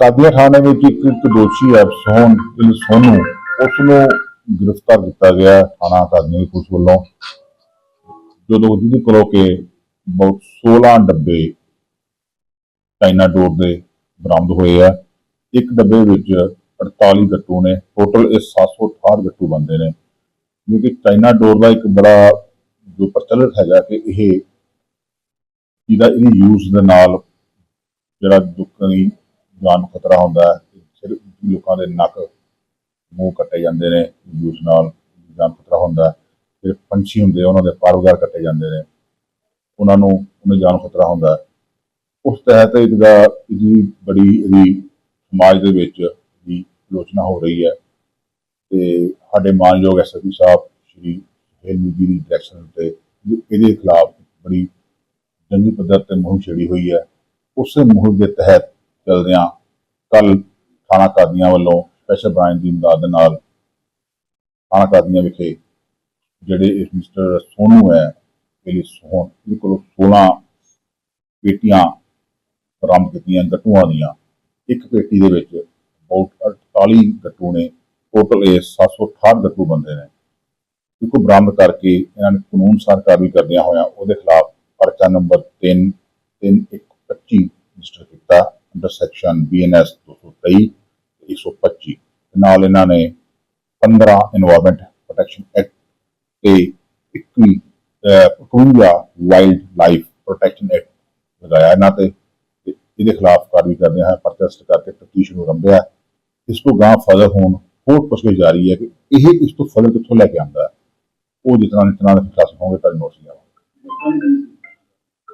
ਕਾਦੀਆਂ ਥਾਣੇ ਵਿੱਚ ਇੱਕ ਇੱਕ ਦੋਸ਼ੀ ਹੈ ਸੋਹਨ ਸੋਨੂ ਉਸ ਨੂੰ ਗ੍ਰਿਫਤਾਰ ਕੀਤਾ ਗਿਆ ਥਾਣਾ ਕਾਦੀਆਂ ਦੀ ਪੁਲਿਸ ਵੱਲੋਂ। ਜਦੋਂ ਜਿਹਦੇ ਕੋਲੋਂ ਕਿ 16 ਡੱਬੇ ਚਾਈਨਾ ਡੋਰ ਦੇ ਬਰਾਮਦ ਹੋਏ ਆ, ਇੱਕ ਡੱਬੇ ਵਿੱਚ 48 ਗੱਟੂ ਨੇ, ਟੋਟਲ ਇਹ 768 ਗੱਟੂ ਬੰਦੇ ਨੇ। ਜੋ ਕਿ ਚਾਈਨਾ ਡੋਰ ਦਾ ਇੱਕ ਬੜਾ ਜੋ ਪ੍ਰਚਲਿਤ ਹੈਗਾ ਕਿ ਇਹ ਇਹਦਾ ਇਹਦੀ ਯੂਜ਼ ਦੇ ਨਾਲ ਜਿਹੜਾ ਲੋਕਾਂ ਜਾਨ ਨੂੰ ਖਤਰਾ ਹੁੰਦਾ ਹੈ ਸਿਰ ਲੋਕਾਂ ਦੇ ਨੱਕ ਮੂੰਹ ਕੱਟੇ ਜਾਂਦੇ ਨੇ, ਜੂਸ ਨਾਲ ਜਾਨ ਖਤਰਾ ਹੁੰਦਾ ਹੈ। ਫਿਰ ਪੰਛੀ ਹੁੰਦੇ ਉਹਨਾਂ ਦੇ ਪਰ ਕੱਟੇ ਜਾਂਦੇ ਨੇ। ਉਹਨਾਂ ਨੂੰ, ਉਹਨਾਂ ਜਾਨ ਨੂੰ ਖਤਰਾ ਹੁੰਦਾ ਉਸ ਤਹਿਤ ਇਹਦਾ ਇਹਦੀ ਬੜੀ, ਇਹਦੀ ਸਮਾਜ ਦੇ ਵਿੱਚ ਦੀ ਆਲੋਚਨਾ ਹੋ ਰਹੀ ਹੈ। ਤੇ ਸਾਡੇ ਮਾਨਯੋਗ ਐਸਐਸਪੀ ਸਾਹਿਬ, ਸ਼੍ਰੀ ਹੈਲਮੀ ਜੀ ਦੀ ਡਾਇਰੈਕਸ਼ਨ ਤੇ ਇਹਦੇ ਖਿਲਾਫ ਬੜੀ ਜੰਗੀ ਪੱਧਰ ਤੇ ਮੁਹਿੰਮ ਛੇੜੀ ਹੋਈ ਹੈ। ਉਸੇ ਮੁਹਿੰਮ ਦੇ ਤਹਿਤ ਚੱਲਦਿਆਂ ਕੱਲ ਥਾਣਾ ਕਾਦੀਆਂ ਵੱਲੋਂ ਸਪੈਸ਼ਲ ਬ੍ਰਾਂਚ ਦੀ ਇਮਦਾਦ ਨਾਲ ਥਾਣਾ ਕਾਦੀਆਂ ਵਿਖੇ ਜਿਹੜੇ ਇਸ ਮਿਸਟਰ ਸੋਨੂ ਹੈ ਇਹਦੀ ਸੋਹਣ, ਇਹਦੇ ਕੋਲੋਂ 16 ਪੇਟੀਆਂ ਬਰਾਮਦ ਕੀਤੀਆਂ ਗੱਟੂਆਂ ਦੀਆਂ। ਇੱਕ ਪੇਟੀ ਦੇ ਵਿੱਚ ਬਹੁਤ 48 ਗੱਟੂ ਨੇ ਟੋਟਲ ਇਹ 768 ਗੱਟੂ ਬੰਦੇ ਨੇ। ਇਸਨੂੰ ਬਰਾਮਦ ਕਰਕੇ ਇਹਨਾਂ ਨੇ ਕਾਨੂੰਨ ਅਨੁਸਾਰ ਕਾਰਵਾਈ ਕਰਦਿਆਂ ਹੋਇਆਂ ਉਹਦੇ ਖਿਲਾਫ ਪਰਚਾ ਨੰਬਰ 3 3125 ਰਜਿਸਟਰ ਕੀਤਾ। ਅੰਡਰ ਸੈਕਸ਼ਨ ਬੀਐਨਐਸ 223 125 ਨਾਲ ਇਹਨਾਂ ਨੇ 15 এনवायरमेंट ਪ੍ਰੋਟੈਕਸ਼ਨ ਐਕਟ ਤੇ 51 ਵਾਈਲਡ ਲਾਈਫ ਪ੍ਰੋਟੈਕਸ਼ਨ ਐਕਟ ਲਗਾਇਆ ਇਹਨਾਂ ਤੇ ਇਹਦੇ ਖਿਲਾਫ ਕਾਰਵਾਈ ਕਰਦੇ ਹਾਂ ਪ੍ਰੋਟੈਸਟ ਕਰਕੇ ਤਫਤੀਸ਼ ਨੂੰ ਰੰਭਿਆ। ਇਸ ਤੋਂ ਗਾਂ ਫਜ਼ਲ ਹੋਣ, ਹੋਰ ਪੁੱਛਗਿੱਛ ਜਾਰੀ ਹੈ ਕਿ ਇਹ ਇਸ ਤੋਂ ਫਜ਼ਲ ਕਿੱਥੋਂ ਲੈ ਕੇ ਆਉਂਦਾ ਉਹ ਜਿਤਨਾ ਨਿਤਨਾ ਦਾ ਖਿਲਾਫ ਹੋਵੇ ਤਾਂ ਨੋਟਿਸ ਲਿਆਵਾਂਗੇ।